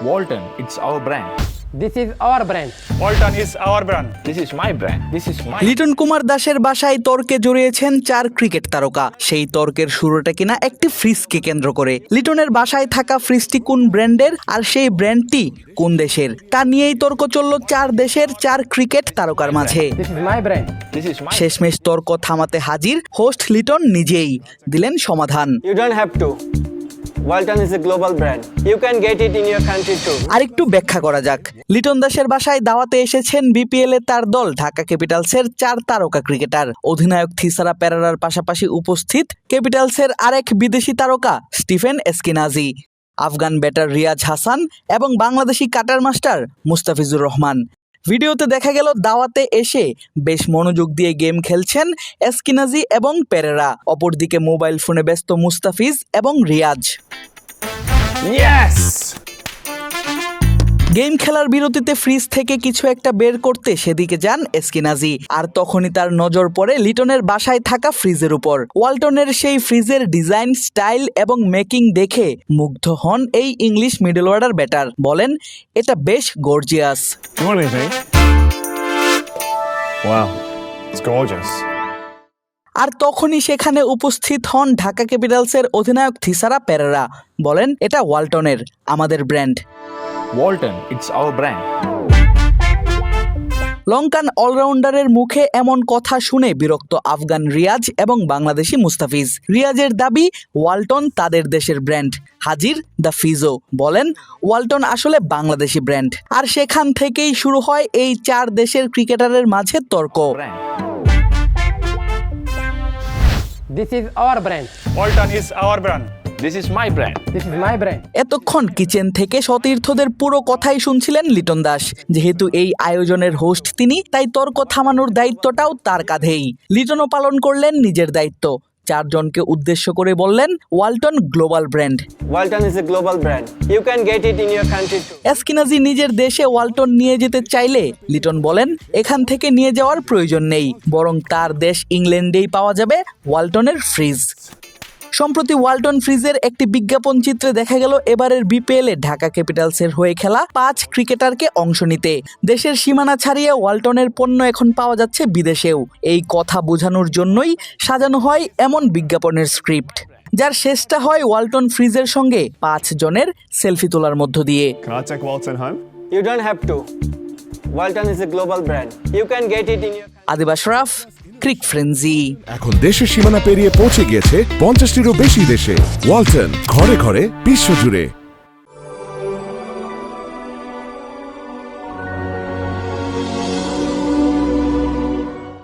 Walton, it's our brand. This is our brand. Walton is our brand. This is my brand. This is my. Liton Kumar দাসের বাসায় তর্কে জড়িয়েছেন চার cricket তারকা সেই তর্কের শুরুটা কিনা একটি ফ্রিজকে কেন্দ্র করে লিটনের বাসায় থাকা ফ্রিজটি কোন ব্র্যান্ডের আর সেই ব্র্যান্ডটি কোন দেশের তা নিয়েই তর্ক চলল চার দেশের চার ক্রিকেট তারকার মাঝে This is my brand. This is my. শেষমেশ তর্ক থামাতে হাজির হোস্ট লিটন নিজেই দিলেন সমাধান You don't have to. Walton is a global brand. You can get it in your country too. আরেকটু ব্যাখ্যা করা যাক লিটন দাসের বাসায় দাওয়াতে এসেছেন বিপিএল এ তার দল, ঢাকা ক্যাপিটালসের চার তারকা ক্রিকেটার অধিনায়ক থিসারা প্যারারার পাশাপাশি উপস্থিত ক্যাপিটালসের আরেক বিদেশি তারকা, Stephen Eskinazi Afghan batter Riaz Hasan এবং বাংলাদেশি কাটার মাস্টার মুস্তাফিজুর রহমান ভিডিওতে দেখা গেল দাওয়াতে এসে বেশ মনোযোগ দিয়ে গেম খেলছেন এসকিনাজি এবং পেরেরা অপরদিকে মোবাইল ফোনে ব্যস্ত মুস্তাফিজ এবং রিয়াজ Yes! গেম খেলার বিরতিতে ফ্রিজ থেকে কিছু একটা বের করতে সেদিকে যান এসকিনাজি। আর তখনই তার নজর পড়ে লিটনের বাসায় থাকা ফ্রিজের উপর। ওয়ালটনের সেই ফ্রিজের ডিজাইন স্টাইল এবং মেকিং দেখে মুগ্ধ হন এই ইংলিশ মিডল অর্ডার ব্যাটার। বলেন এটা বেশ gorgeous. You? Wow, it's gorgeous. আর তখনই সেখানে উপস্থিত হন ঢাকা ক্যাপিটালসের অধিনায়ক থিসারা পেরেরা। বলেন এটা ওয়ালটনের আমাদের brand. Walton, it's our brand. Lankan অলরাউন্ডারের মুখে এমন কথা শুনে বিরক্ত আফগান রিয়াজ এবং বাংলাদেশি মুস্তাফিজ রিয়াজের দাবি ওয়ালটন তাদের দেশের ব্র্যান্ড হাজির দ্য ফিজো বলেন ওয়ালটন আসলে বাংলাদেশি ব্র্যান্ড আর সেখান থেকেই শুরু হয় এই চার দেশের ক্রিকেটারের মাঝে তর্ক. This is our brand. Walton is our brand. This is my brand. This is my brand. এতক্ষণ কিচেন থেকে সতীর্থদের পুরো কথাই শুনছিলেন লিটন দাস যেহেতু এই আয়োজনের হোস্ট তিনি তাই তর্ক থামানোর দায়িত্বটাও তার কাঁধেই লিটনও পালন করলেন নিজের দায়িত্ব চারজনকে উদ্দেশ্য করে বললেন Walton global brand Walton is a global brand. You can get it in your country too. Eskinazi নিজের দেশে ওয়ালটন নিয়ে যেতে চাইলে লিটন বলেন এখান থেকে নিয়ে যাওয়ার প্রয়োজন নেই বরং তার দেশ ইংল্যান্ডেই পাওয়া যাবে ওয়ালটনের ফ্রিজ সম্প্রতি ওয়ালটন ফ্রিজের একটি বিজ্ঞাপন চিত্রে দেখা গেল এবারের বিপিএল এ ঢাকা ক্যাপিটালসের হয়ে খেলা পাঁচ ক্রিকেটারকে অংশ নিতে দেশের সীমানা ছাড়িয়ে ওয়ালটনের পণ্য এখন পাওয়া যাচ্ছে বিদেশেও এই কথা বোঝানোর জন্যই সাজানো হয় এমন বিজ্ঞাপনের স্ক্রিপ্ট যার শেষটা হয় ওয়ালটন ফ্রিজের সঙ্গে পাঁচ জনের সেলফি তোলার মধ্য দিয়ে Can I take Walton home? You don't have to. Walton is a global brand. You can get it in your Adiba Sharaf cric frenzy এখন দেশের সীমানা পেরিয়ে পৌঁছে গিয়েছে পঞ্চাশটিরও বেশি দেশে। ওয়ালটন, ঘরে ঘরে, বিশ্বজুড়ে।